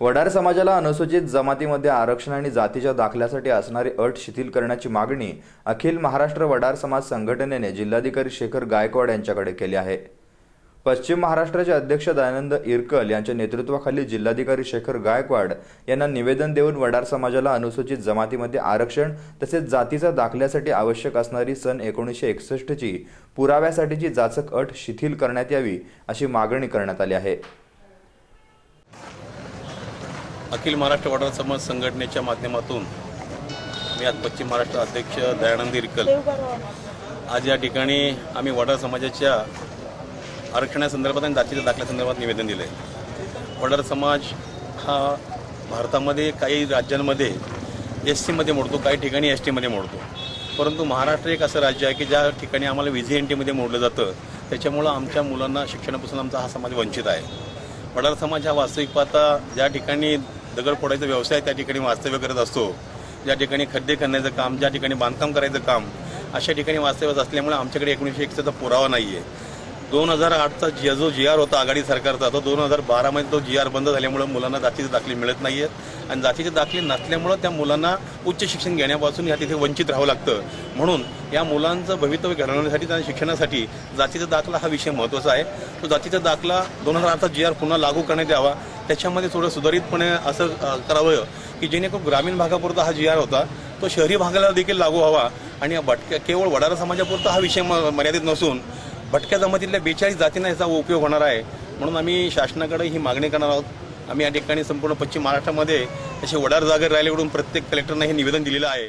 वडार समाजाला अनुसूचित जमातीमध्ये आरक्षण आणि जातीच्या दाखल्यासाठी असणारी अट शिथिल करण्याची मागणी अखिल महाराष्ट्र वडार समाज संघटनेने जिल्हाधिकारी शेखर गायकवाड यांच्याकडे केली आहे. पश्चिम महाराष्ट्राचे अध्यक्ष दयानंद इरकल यांच्या नेतृत्वाखाली जिल्हाधिकारी शेखर गायकवाड यांना निवेदन देऊन वडार समाजाला अनुसूचित जमातीमध्ये आरक्षण तसेच जातीचा दाखल्यासाठी आवश्यक असणारी सन एकोणीसशे एकसष्टची पुराव्यासाठीची जाचक अट शिथिल करण्यात यावी अशी मागणी करण्यात आली आहे. अखिल महाराष्ट्र वडार समाज संघटनेच्या माध्यमातून मी आज पश्चिम महाराष्ट्र अध्यक्ष दयानंद इरकल. आज या ठिकाणी आम्ही वडार समाजाच्या आरक्षणासंदर्भात आणि जातीच्या दाखल्यासंदर्भात निवेदन दिलं आहे वडार समाज हा भारतामध्ये काही राज्यांमध्ये एस सीमध्ये मोडतो काही ठिकाणी एस टीमध्ये मोडतो. परंतु महाराष्ट्र एक असं राज्य आहे की ज्या ठिकाणी आम्हाला व्ही एन टीमध्ये मोडलं जातं त्याच्यामुळं आमच्या मुलांना शिक्षणापासून आमचा हा समाज वंचित आहे. वडार समाज हा वास्तविक पाहता ज्या ठिकाणी दगड फोडायचा व्यवसाय त्या ठिकाणी वास्तव्य करत असतो. ज्या ठिकाणी खड्डे खणण्याचं काम ज्या ठिकाणी बांधकाम करायचं काम अशा ठिकाणी वास्तव्यात असल्यामुळे आमच्याकडे एकोणीसशे एकचा पुरावा नाही आहे दोन हजार आठचा जी जो जी आर होता आघाडी सरकारचा तो दोन हजार बारामध्ये तो जी आर बंद झाल्यामुळे मुलांना जातीचे दाखले मिळत नाही आहेत आणि जातीचे दाखले नसल्यामुळं त्या मुलांना उच्च शिक्षण घेण्यापासून ह्या तिथे वंचित राहावं लागतं. म्हणून या मुलांचं भवितव्य घडवण्यासाठी त्यांच्या शिक्षणासाठी जातीचा दाखला हा विषय महत्त्वाचा आहे. तो जातीचा दाखला दोन हजार आठचा जी आर पुन्हा लागू करण्यात यावा. त्याच्यामध्ये थोडं सुधारितपणे असं करावं की जेणेकरून ग्रामीण भागापुरता हा जी आर होता तो शहरी भागाला देखील लागू व्हावा. आणि भटक्या केवळ वडारा समाजापुरता हा विषय म- मर्यादित नसून भटक्या जमातीतल्या बेचाळीस जातींना याचा उपयोग होणार आहे. म्हणून आम्ही शासनाकडे ही मागणी करणार आहोत. आम्ही या ठिकाणी संपूर्ण पश्चिम महाराष्ट्रामध्ये असे वडार जागे राहिल्याकडून प्रत्येक कलेक्टरना हे निवेदन दिलेलं आहे.